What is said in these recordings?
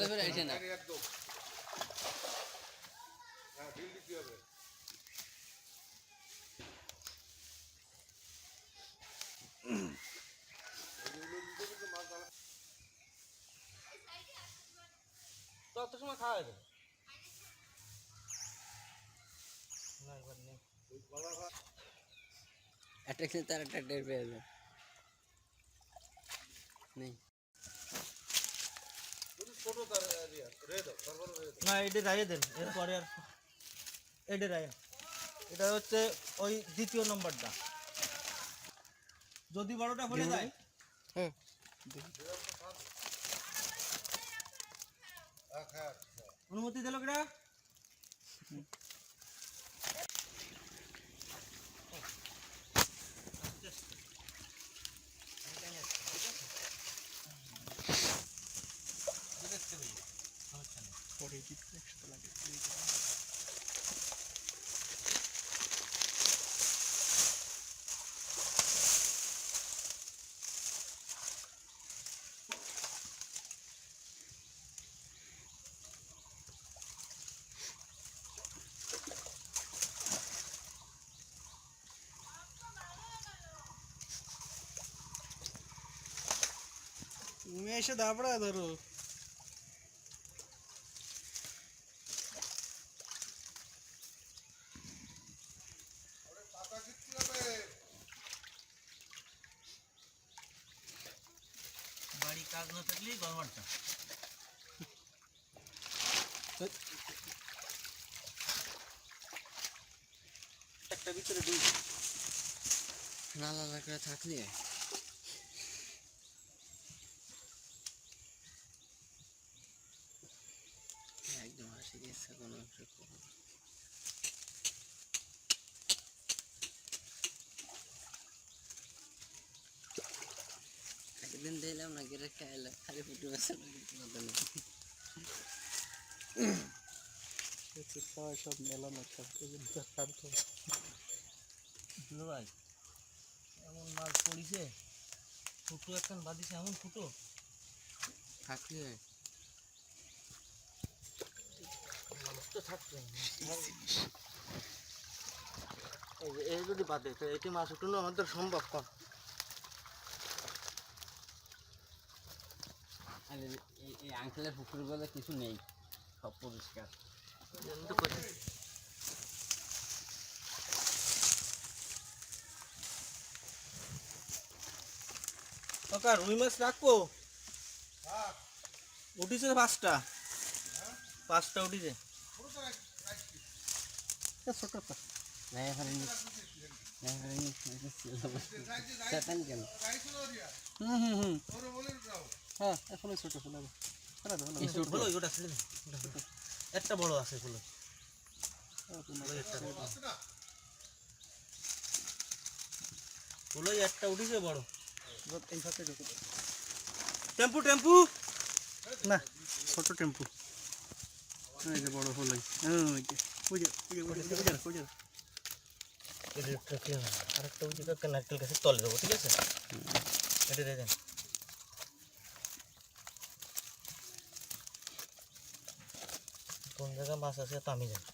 আসে না। হবে তত সময় খাওয়া যাবে? একটা খেলে তার একটা টের পেয়ে যাবে। নেই যদি ছোট তার এরিয়া রে দাও তারপরে রে দাও না এটা রায়ে দেন এরপরে আর এটা রায়ে। এটা হচ্ছে ওই দ্বিতীয় নম্বরটা। যদি বড়টা ফলে যায়। হ্যাঁ। অনুমতি দিল কিনা? তুমি এসে দাবড়া ধরো টাকা দিতে হবে বাড়ি কাজ না থাকলেই গড়বড়টা একটা ভিতরে দুই নালা লাগলে থাকলে একদম হাসি দিচ্ছে কোনো অংশ কম। একদিন খালি ফুটে বেসে সব মেলানো দুলো ভাই এমন মাছ পড়িছে ফুটো একখান বাদিছে এমন ফুটো? থাকলে। তো থাকছে। এই এই যদি বাদে তো এটি মাছ উঠানো আমাদের সম্ভব কম। এই- আঙ্কেলের পুকুর বলে কিছু নেই সব পরিষ্কার। কাকা রুই মাছ রাখব? উঠিছে পাঁচটা। পাঁচটা উঠিছে। ছোটটা না এখানে হুম হুম হুম। হ্যাঁ ছোট ফুল ওটা ছোট। একটা বড় আছে ফুল। ফুলই একটা উঠিছে বড়। টেম্পু টেম্পু। না ছোট টেম্পু। এই যে বড় হলো আরেকটা উঠে নারকেল গাছের তলে দেবো ঠিক আছে? এটা দিয়ে দেন। কোন জায়গায় মাছ আছে তা আমি জানি।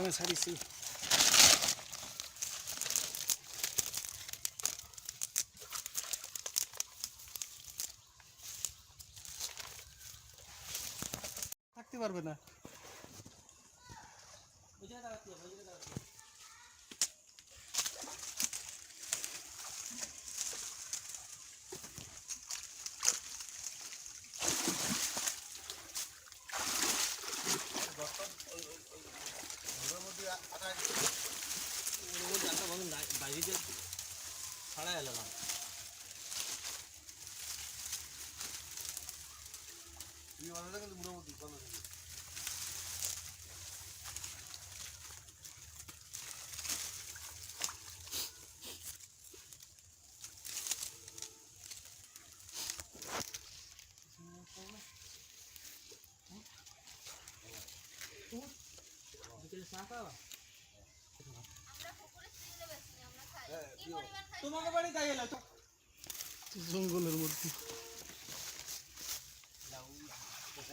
আমি ছাড়িছি থাকতে পারবে না। তোমাকে বাড়ি তাই এলো তো জঙ্গলের মধ্যে।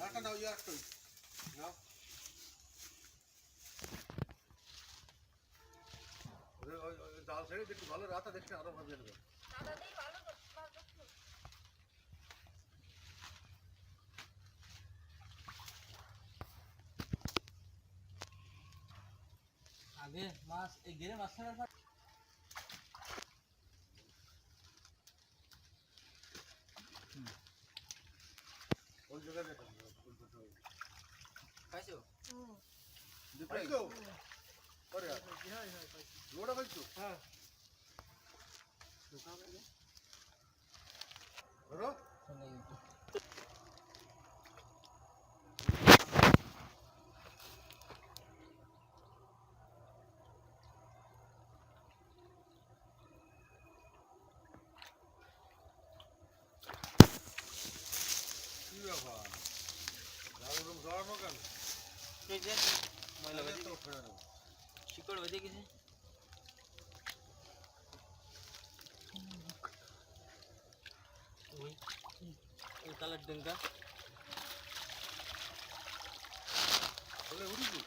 একটা নাও ইয়ে একটাই নাও। জাল ছেড়ে একটু ভালো রাতটা দেখতে আরও ভালো আগে মাছ এই গেরে মাছ ছাড়ার পর ওই জায়গায় দেখো খাইছো? পাইছো লোড়া পাইছো হ্যাঁ ধরো সঙ্গে কিন্তু কি ব্যাপার জাল ওরকম জড়ানো কেন এই যে ময়লা তাহলে বেঁধে তো ফেলে নেব। শিকড় বেঁধে গেছে ওই ওই কালার ডেঙ্গা তাহলে উড়িছি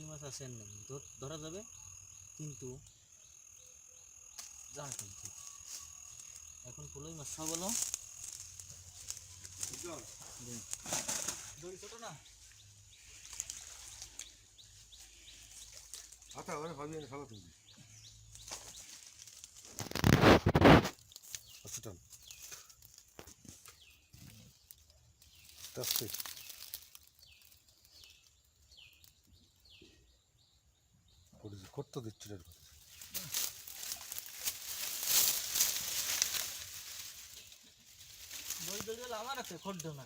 ফলই মাছ আছে ধরা যাবে। কিন্তু টানতে হবে। এখন ফলই মাছ খাওয়া বলো না? আচ্ছা ভাবি তুমি আচ্ছা টান আস্তে করতে দিচ্ছি এর কথা দড়ি দড়ি হলো আমার আছে খোট না।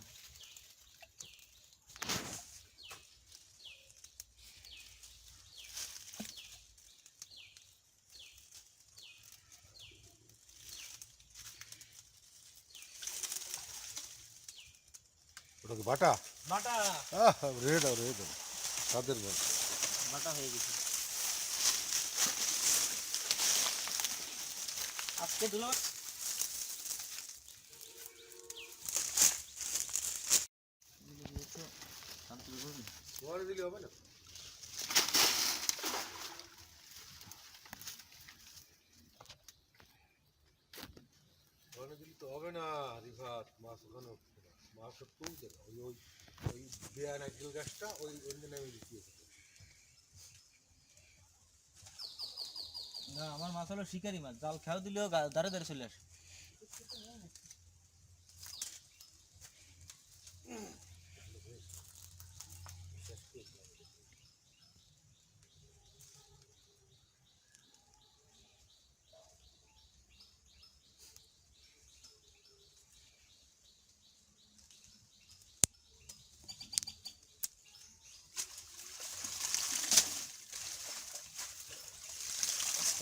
ওটা কি বাটা? বাটা। রেড আর রেড। তাদের বল বাটা হয়ে গেছে। আজকে দুলো দিলে তো হবে না রিভাত মাছ ওখানে মাছ ওই ওই ওই বেয়া নারকেল গাছটা ওই অন্য নামে লিখিয়ে না আমার মাছ হলো শিকারি মাছ। জাল খেয়াও দিলেও ধারে ধারে চলে আসে।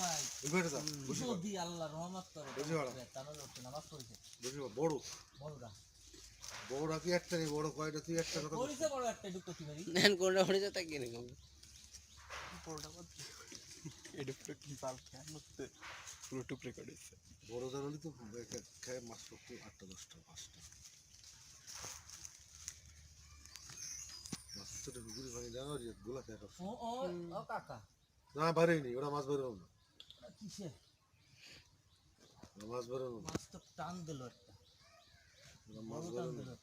ভাই ওই ঘরে যা বসে ফেলে যদি আল্লাহ রহমত করে। বুঝি ভালো। তাহলে হচ্ছে নামাজ পড়েছে বসে বড়। বড়রা। বড় কি একটা নেই বড় কয়টা তুই একটা কথা বল। বড় একটা ঢুকতে পারি নেন কোনটা তা এটা কি খেয়ে পুরো বড় জানালি তো খায় মাছ পড়তো আটটা দশটা পাঁচটা। মাছ ছোট পুকুরি ভাঙি জানো যে গোলা খেয়ে খাচ্ছে। ও ও ও কাকা। না বাড়েনি ওরা মাছ বেরোনো না কিসে? মাছ বেরোনো না মাছ তো টান দিল একটা। মাছ দিল না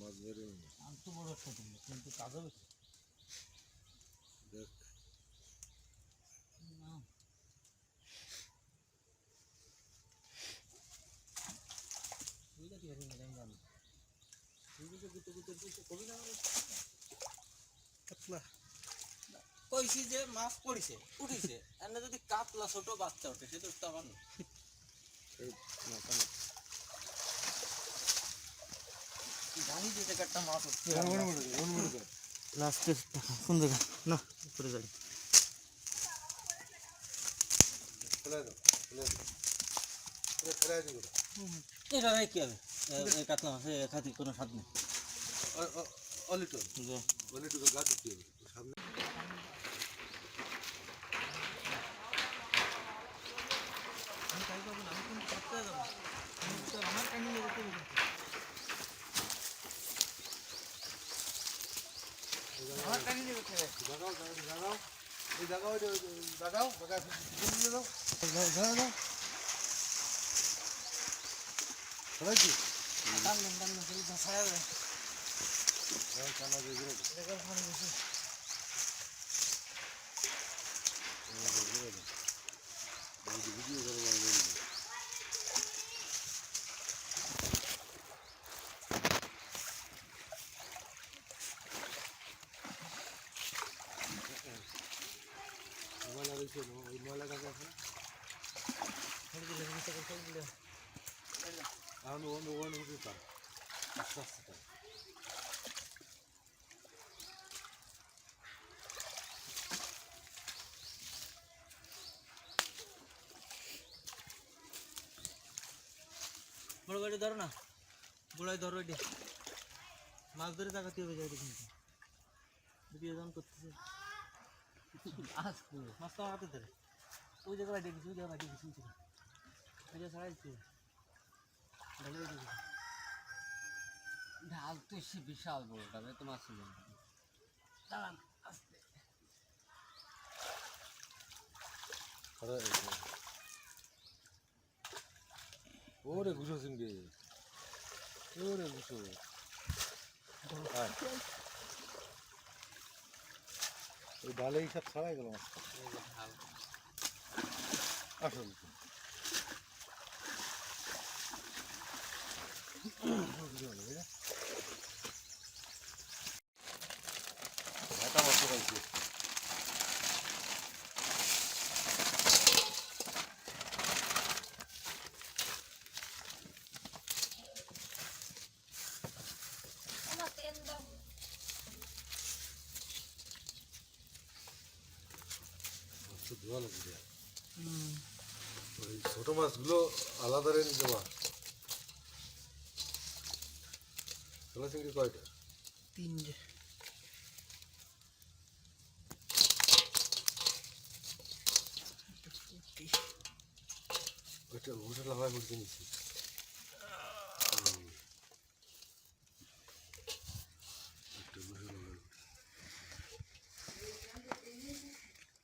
মাছ বেরোনো না টান তো বড় একটা দিল কিন্তু কাজ হবে দেখ। না। কইছি যে মাছ পড়িছে উঠিছে। এনে যদি কাতলা ছোট বাচ্চা ওঠে সে তো উঠতে পারবে কেন জানি যে একটা মাছ উঠছে মনে মনে মনে মনে মনে কর লাস্টের টাকা কোন জায়গা? না উপরে গাড়ি ফেলে দাও ফেলে দাও। ফেলে ফেলে দিও ওটা। এটা রে কি হবে? কাতলা মাছ কোনো স্বাদ নেই। দিতে হবে সামনে আমি তাই করব না আমি কিন্তু করতে যাব আমি তো আমার কাহিনী নিয়ে যেতে হবে আমার কাহিনী নিয়ে যেতে হবে জাগাও জাগাও জাগাও এই জাগাও এই জাগাও জাগাও দিয়ে দাও জাগাও জাগাও জাগাও ফেলাইছি টান দেন টান দেন সেই ছাড়া দেয় হ্যাঁ কানা দিয়ে ঘুরে দাও দেখো ফোন গেছে ঘুরে দাও ভিডিও করে বানাবো ময়লা রয়েছে ওই ময়লা কাকা আছে ছেড়ে উঠে তার আস্তে আস্তে তার বড় গাড়ি ধরো। না গোড়ায় ধরো এটি মাছ ধরে তাকাতে হবে যাই কিন্তু ভিডিও জন করতেছে মাছ তো হাতে ধরে ওই জায়গায় ডেকেছি ওই জায়গায়। ডেকেছি ওই জায়গায় ছাড়াই দিচ্ছে ঢালে তো সে বিশাল বড়টা তো মাছ ছিল। দাঁড়ান আস্তে। ওরে ঘুষো সিংকে ওরে ঘুষো। ওই ডালে সব ছাড়াই গেল আসল ভাটা মাছ পাইছে মাছটা ধোয়া লাগবে ওই ছোট মাছগুলো আলাদা রেঞ্জ দেওয়া ছোলা চিংড়ি কয়টা? তিন যে ওইটা ওটা লাভাই করতে নিচ্ছি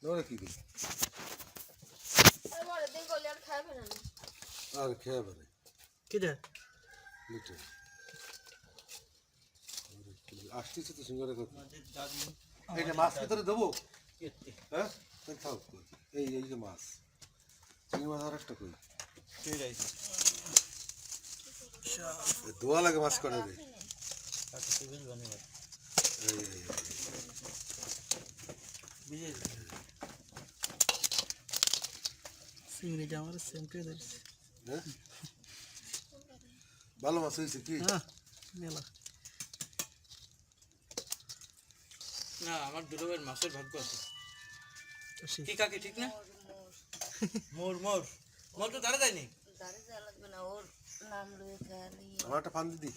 ওরা কি দিল আর খেয়ে লিটার আসতেছে তো সিঙ্গারে কথা এইটা মাছ ভিতরে দেবো? হ্যাঁ? থাক এই এই যে মাছ। চিংড়ি মাছ আর একটা কই? দোয়া লাগে মাছ করে রে ধরেছে হ্যাঁ? ভালো মাছ হয়েছে কি? হ্যাঁ মেলা। না আমার দুটো বের মাছের ভাগ্য আছে। কি কাকি ঠিক না? মোর মোর। মোর তো দাঁড়া যায়নি? দাঁড়িয়ে যাওয়া লাগবে না ওর নাম রয়েছে খালি। আমার একটা ফান দিদি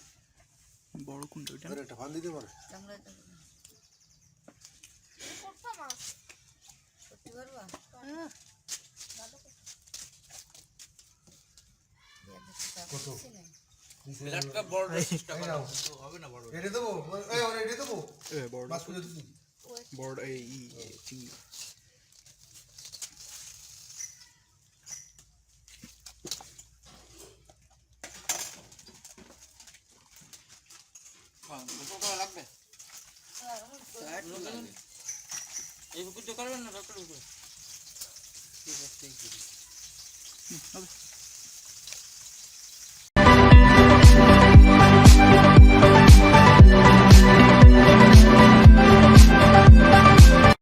বড় কোনটা ওইটা একটা ফান দিতে পারে কত? একটা বড় চেষ্টা করো হবে না বড় এটা দেবো? এই ওরা এটা দেবো? মাছ পুজো দিচ্ছি বড় এই